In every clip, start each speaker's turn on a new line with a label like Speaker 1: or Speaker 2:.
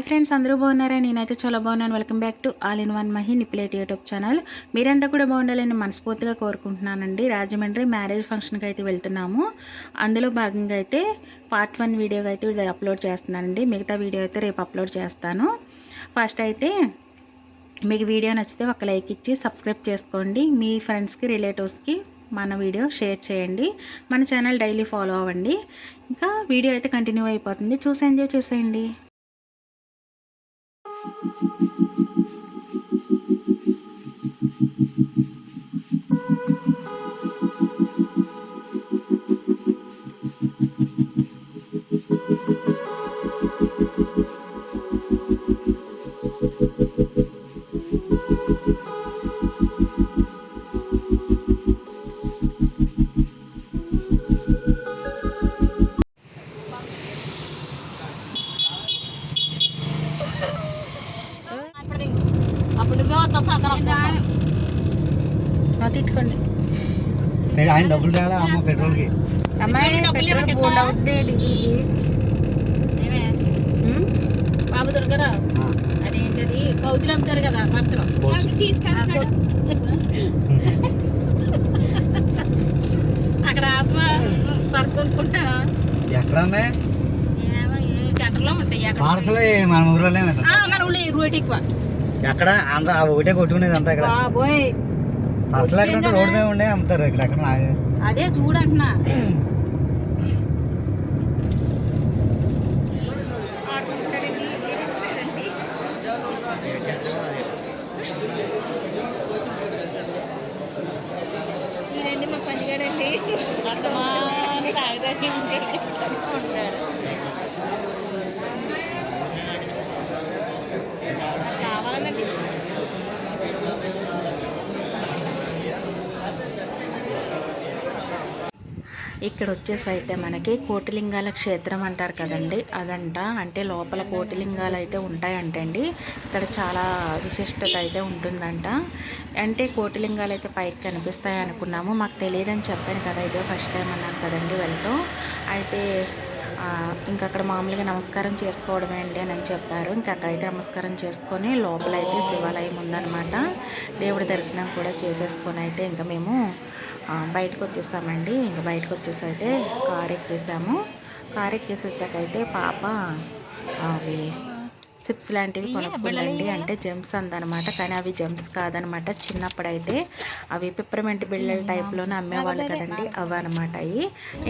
Speaker 1: Hi friends అందరూ బాగున్నారా? నేనైతే చాలా బాగున్నాను. Welcome back to all in one Mahi నిప్లేట్ YouTube channel మీరంతా కూడా బాగుండాలని మనస్ఫూర్తిగా కోరుకుంటున్నానండి. రాజమండ్రి మ్యారేజ్ ఫంక్షన్కి అయితే వెళ్తున్నాము. అందులో భాగంగా అయితే పార్ట్ వన్ వీడియోగా అయితే అప్లోడ్ చేస్తున్నానండి. మిగతా వీడియో అయితే రేపు అప్లోడ్ చేస్తాను. ఫస్ట్ అయితే మీకు వీడియో నచ్చితే ఒక లైక్ ఇచ్చి సబ్స్క్రైబ్ చేసుకోండి. మీ ఫ్రెండ్స్కి రిలేటివ్స్కి మన వీడియో షేర్ చేయండి. మన ఛానల్ డైలీ ఫాలో అవ్వండి. ఇంకా వీడియో అయితే కంటిన్యూ అయిపోతుంది. చూసి ఎంజాయ్ చేసేయండి. Thank తిట్టుకోండి
Speaker 2: ఆయన డబ్బులు తేడా అమ్మ పెట్రోల్కి.
Speaker 1: అమ్మాయి పెట్రోల్ బోల్డ్ అవుద్ది డీజిల్కి?
Speaker 3: బాబు దొరకరా? అదేంటది? పౌచులు అమ్ముతారు కదా మరచడం. అక్కడ అమ్మ పర్సు కొనుక్కుంటారా
Speaker 2: ఎక్కడ ఉన్నాయి
Speaker 3: ఏమో ఏ సెంటర్లో ఉంటాయి
Speaker 2: మన
Speaker 3: ఆ, మన రేట్ ఎక్కువ.
Speaker 2: ఎక్కడ? అంత ఆ ఒకటే కొట్టుకునేది అంతా ఇక్కడ.
Speaker 3: బాబోయ్.
Speaker 2: పార్సల్ ఎక్కడ రోడ్ మీద ఉండే అమ్ముతారు ఇక్కడ ఎక్కడ నా-
Speaker 3: అదే చూడంటున్నా. మా పనిగాడండి. ఉంటాడు
Speaker 1: ఇక్కడ వచ్చేసి అయితే మనకి కోటిలింగాల క్షేత్రం అంటారు కదండి. అదంట. అంటే లోపల కోటిలింగాలు అయితే ఉంటాయంటండి. ఇక్కడ చాలా విశిష్టత అయితే ఉంటుందంట. అంటే కోటిలింగాలు అయితే పైకి కనిపిస్తాయి అనుకున్నాము మాకు తెలియదని చెప్పాను కదా. ఇదే ఫస్ట్ టైం అన్నాను కదండి వెళ్తాం. అయితే ఇంకా అక్కడ మామూలుగా నమస్కారం చేసుకోవడమే అండి అని చెప్పారు. ఇంకా అక్కడైతే నమస్కారం చేసుకొని లోపల అయితే శివాలయం ఉందనమాట దేవుడి దర్శనం కూడా చేసేసుకొని అయితే ఇంకా మేము బయటకు వచ్చేసామండి. ఇంకా బయటకు వచ్చేసి అయితే కారు ఎక్కేసాము కార్ ఎక్కేసేసాక అయితే పాప అవి సిప్స్ లాంటివి కొనుక్కుందండి అంటే జెమ్స్ అందనమాట. కానీ అవి జెమ్స్ కాదనమాట. చిన్నప్పుడైతే అవి పిప్పరమెంట్ బిళ్ళల టైప్లోనే అమ్మేవాళ్ళు కదండి. అవి అనమాట అవి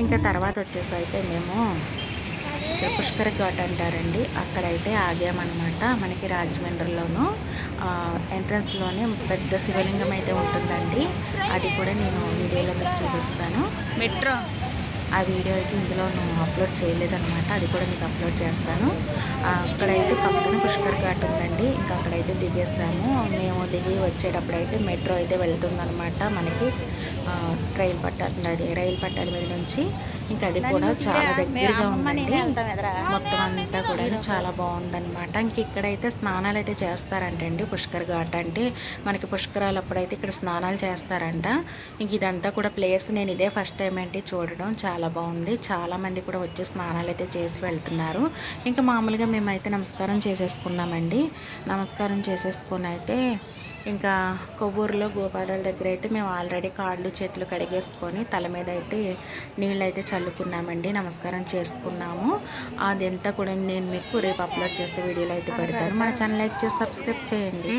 Speaker 1: ఇంకా తర్వాత వచ్చేసి అయితే మేము ఇక్కడ పుష్కర ఘాట్ అంటారండి. అక్కడైతే ఆగామన్నమాట. మనకి రాజమండ్రిలోను ఎంట్రన్స్లోనే పెద్ద శివలింగం అయితే ఉంటుందండి. అది కూడా నేను వీడియోలో మీకు చూపిస్తాను. మెట్రో. ఆ వీడియో అయితే ఇందులో నువ్వు అప్లోడ్ చేయలేదన్నమాట. అది కూడా మీకు అప్లోడ్ చేస్తాను. అక్కడైతే పక్కన పుష్కర్ ఘాట్ ఉందండి. ఇంకా అక్కడైతే దిగేస్తాము. మేము దిగి వచ్చేటప్పుడు అయితే మెట్రో అయితే వెళ్తుందనమాట మనకి. రైలు పట్టాలి అది రైలు పట్టాల మీద నుంచి ఇంకా అది కూడా చాలా దగ్గరగా ఉందండి. మొత్తం అంతా కూడా చాలా బాగుందన్నమాట. ఇంక ఇక్కడైతే స్నానాలు అయితే చేస్తారంటండి పుష్కర్ ఘాట్ అంటే మనకి పుష్కరాలు అప్పుడైతే ఇక్కడ స్నానాలు చేస్తారంట. ఇంక ఇదంతా కూడా ప్లేస్ నేను ఇదే ఫస్ట్ టైం ఏంటి చూడడం. చాలా బాగుంది. చాలా మంది కూడా వచ్చి స్నానాలు అయితే చేసి వెళ్తున్నారు. ఇంకా మామూలుగా మేమైతే నమస్కారం చేసేసుకున్నామండి. నమస్కారం చేసేసుకుని అయితే ఇంకా కొవ్వూరులో గోపాదాల దగ్గర అయితే మేము ఆల్రెడీ కాళ్ళు చేతులు కడిగేసుకొని తల మీద అయితే నీళ్ళు అయితే చల్లుకున్నామండి. నమస్కారం చేసుకున్నాము. అదంతా కూడా నేను మీకు రేపు అప్లోడ్ చేసే వీడియోలో అయితే పెడతాను. మన ఛానల్ లైక్ చేసి సబ్స్క్రైబ్ చేయండి.